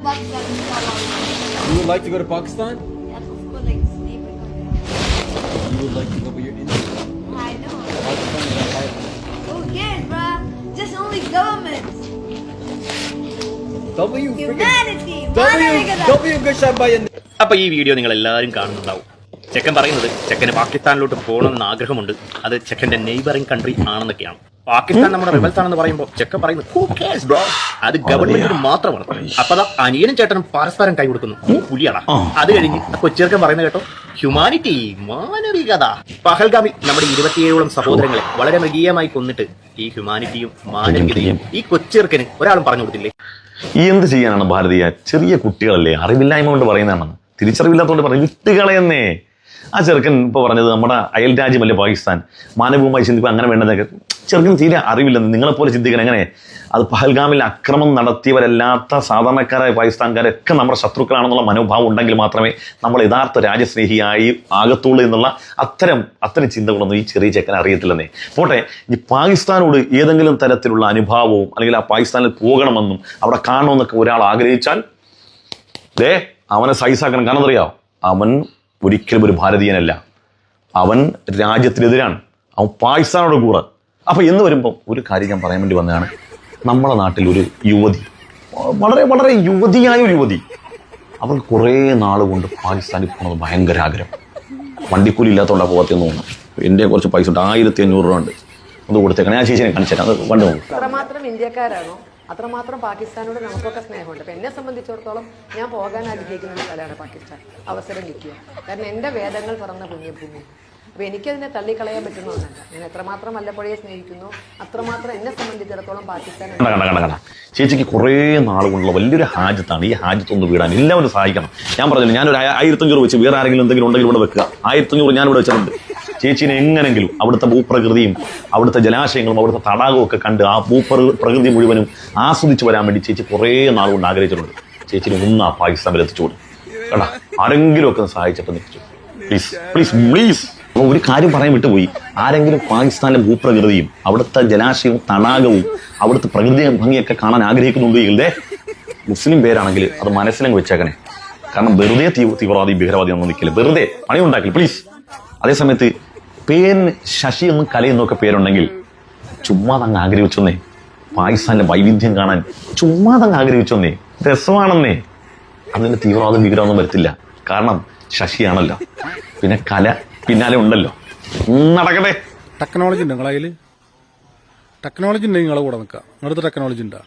Pakistan. You would like to go to Pakistan? Yes, of course like sleep and You would like to go, but you're Indian. I know. Pakistan is our. Who cares, bruh? Just only governments. W Humanity. W Manavigata. W Gushabayan. അപ്പൊ ഈ video നിങ്ങൾ എല്ലാവരും കാണുന്നുണ്ടാവും ചെക്കൻ പറയുന്നത് ചെക്കന് പാകിസ്ഥാനിലോട്ട് പോകണമെന്ന് ആഗ്രഹമുണ്ട് അത് ചെക്കന്റെ നെയ്ബറിംഗ് കൺട്രി ആണെന്നൊക്കെയാണ് പാകിസ്ഥാൻ നമ്മുടെ റിബൽസ് ആണെന്ന് പറയുമ്പോൾ ചെക്ക പറയുന്നു? അത് ഗവൺമെന്റിന് മാത്രമാണ്. അപ്പൊ ദാ അനിയനും ചേട്ടനും പരസ്പരം കൈ കൊടുക്കുന്നു പുലിയാണ് അത് കഴിഞ്ഞ് കൊച്ചിയർക്കൻ പറയുന്നത് കേട്ടോ ഹ്യൂമാനിറ്റി മാനവികത. പഹൽഗാമി നമ്മുടെ ഇരുപത്തിയേഴോളം സഹോദരങ്ങളെ വളരെ മൃഗീയമായി കൊന്നിട്ട് ഈ ഹ്യൂമാനിറ്റിയും മാനവികതയും ഈ കൊച്ചിയർക്കന് ഒരാളും പറഞ്ഞു കൊടുത്തില്ലേ? ഈ എന്ത് ചെയ്യാനാണ് ഭാരതീയ? ചെറിയ കുട്ടികളല്ലേ? അറിവില്ലായ്മ കൊണ്ട് പറയുന്നതാണ് തിരിച്ചറിവില്ലാത്തതുകൊണ്ട് പറയും വിട്ടുകളയെന്നേ. ആ ചെറുക്കൻ ഇപ്പോൾ പറഞ്ഞത് നമ്മുടെ അയൽ രാജ്യമല്ലേ പാകിസ്ഥാൻ? മാനവികമായി ചിന്തിക്കുക അങ്ങനെ വേണ്ടതൊക്കെ ചെറുക്കൻ തീരെ അറിവില്ലെന്ന് നിങ്ങളെപ്പോലെ ചിന്തിക്കണം. എങ്ങനെ? അത് പഹൽഗാമിൽ അക്രമം നടത്തിയവരല്ലാത്ത സാധാരണക്കാരായ പാകിസ്ഥാൻകാരൊക്കെ നമ്മുടെ ശത്രുക്കളാണെന്നുള്ള മനോഭാവം ഉണ്ടെങ്കിൽ മാത്രമേ നമ്മൾ യഥാർത്ഥ രാജ്യസ്നേഹിയായി ആകത്തുള്ളൂ എന്നുള്ള അത്തരം അത്തരം ചിന്തകളൊന്നും ഈ ചെറിയ ചെക്കൻ അറിയത്തില്ലെന്നേ. പോട്ടെ ഈ പാകിസ്ഥാനോട് ഏതെങ്കിലും തരത്തിലുള്ള അനുഭാവവും അല്ലെങ്കിൽ ആ പാകിസ്ഥാനിൽ പോകണമെന്നും അവിടെ കാണണമെന്നൊക്കെ ഒരാൾ ആഗ്രഹിച്ചാൽ ദേ അവനെ സൈസാക്കണം കാരണം അറിയാമോ അവൻ ഒരിക്കലും ഒരു ഭാരതീയനല്ല. അവൻ രാജ്യത്തിനെതിരാണ്. അവൻ പാകിസ്ഥാനോട് കൂടെ അപ്പൊ എന്ന് വരുമ്പോൾ ഒരു കാര്യം ഞാൻ പറയാൻ വേണ്ടി വന്നതാണ്. നമ്മുടെ നാട്ടിൽ ഒരു യുവതി വളരെ വളരെ യുവതിയായ ഒരു യുവതി. അവൾക്ക് കുറേ നാൾ കൊണ്ട് പാകിസ്ഥാനിൽ പോകുന്നത് ഭയങ്കര ആഗ്രഹം. വണ്ടിക്കൂലി ഇല്ലാത്തതുകൊണ്ടാണ് പോകത്തെന്ന് തോന്നുന്നു. എന്റെ കുറച്ച് പൈസ ഉണ്ട്. ആയിരത്തി അഞ്ഞൂറ് രൂപ ഉണ്ട്. അത് കൊടുത്തേക്കണം. ഞാൻ ചേച്ചിനെ കാണിച്ചേക്കാം അത് വണ്ടി പോകും ഇന്ത്യക്കാരാണോ? അത്രമാത്രം പാകിസ്ഥാനോട് നമുക്കൊക്കെ സ്നേഹമുണ്ട്. അപ്പം എന്നെ സംബന്ധിച്ചിടത്തോളം ഞാൻ പോകാൻ ആഗ്രഹിക്കുന്ന സ്ഥലമാണ് പാകിസ്ഥാൻ. അവസരം കിട്ടിയ. കാരണം എന്റെ വേദങ്ങൾ പറഞ്ഞ പുണ്യഭൂമി. അപ്പോൾ എനിക്കതിനെ തള്ളിക്കളയാൻ പറ്റുന്ന ഒന്നല്ല. ഞാൻ എത്രമാത്രം വല്ലപ്പുഴയെ സ്നേഹിക്കുന്നു അത്രമാത്രം എന്നെ സംബന്ധിച്ചിടത്തോളം പാകിസ്ഥാൻ ചേച്ചിക്ക് കുറേ നാൾ കൊണ്ടുള്ള വലിയൊരു ഹാജത്താണ്. ഈ ഹാജത്ത് ഒന്ന് വീടാൻ എല്ലാവരും സഹായിക്കണം. ഞാൻ പറഞ്ഞില്ല ഞാനൊരു ആയ- ആയിരത്തഞ്ഞൂറ് വെച്ച് വേറെ ആരെങ്കിലും എന്തെങ്കിലും ഉണ്ടെങ്കിൽ ഇവിടെ വെക്കുക. ആയിരത്തഞ്ഞൂറ് ഞാൻ ഇവിടെ വെച്ചിട്ടുണ്ട്. ചേച്ചീനെ എങ്ങനെങ്കിലും അവിടുത്തെ ഭൂപ്രകൃതിയും അവിടുത്തെ ജലാശയങ്ങളും അവിടുത്തെ തടാകവും ഒക്കെ കണ്ട് ആ ഭൂപ്രകൃതി പ്രകൃതി മുഴുവനും ആസ്വദിച്ച് വരാൻ വേണ്ടി ചേച്ചി കുറേ നാൾ കൊണ്ട് ആഗ്രഹിച്ചിട്ടുണ്ട്. ചേച്ചിനെ ഒന്ന് ആ പാകിസ്ഥാനിൽ എത്തിച്ചു കൊടുക്കും കേട്ടാ ആരെങ്കിലും ഒക്കെ സഹായിച്ചിട്ട് നിൽച്ചു പ്ലീസ് പ്ലീസ് പ്ലീസ് ഒരു കാര്യം പറയാൻ വിട്ടുപോയി. ആരെങ്കിലും പാകിസ്ഥാനിലെ ഭൂപ്രകൃതിയും അവിടുത്തെ ജലാശയവും തടാകവും അവിടുത്തെ പ്രകൃതി ഭംഗിയൊക്കെ കാണാൻ ആഗ്രഹിക്കുന്നുണ്ടെങ്കിൽ ദേ മുസ്ലിം പേരാണെങ്കിൽ അത് മനസ്സിലങ്ങ് വെച്ചേക്കണേ. കാരണം വെറുതെ തീവ്ര തീവ്രവാദി ഭീകരവാദി ഒന്നും നിൽക്കില്ല. വെറുതെ പണി പ്ലീസ് അതേസമയത്ത് പേരിന് ശശി എന്നും കലയെന്നൊക്കെ പേരുണ്ടെങ്കിൽ പേരുണ്ടെങ്കിൽ ചുമ്മാതങ്ങ് ആഗ്രഹിച്ചൊന്നേ. പാകിസ്ഥാനിലെ വൈവിധ്യം കാണാൻ ചുമ്മാ ചുമ്മാതങ്ങ് ആഗ്രഹിച്ചൊന്നേ. രസമാണെന്നേ. അതിന് തീവ്രവാദം ഭീകരമൊന്നും വരത്തില്ല. കാരണം ശശിയാണല്ലോ. പിന്നെ കല പിന്നാലെ ഉണ്ടല്ലോ. നടക്കട്ടെ. ടെക്നോളജി ഉണ്ട് നിങ്ങളെ ടെക്നോളജി ഉണ്ടെങ്കിൽ നിങ്ങളെ കൂടെ നിൽക്കാം നിങ്ങളുടെ ടെക്നോളജി ഉണ്ടോ?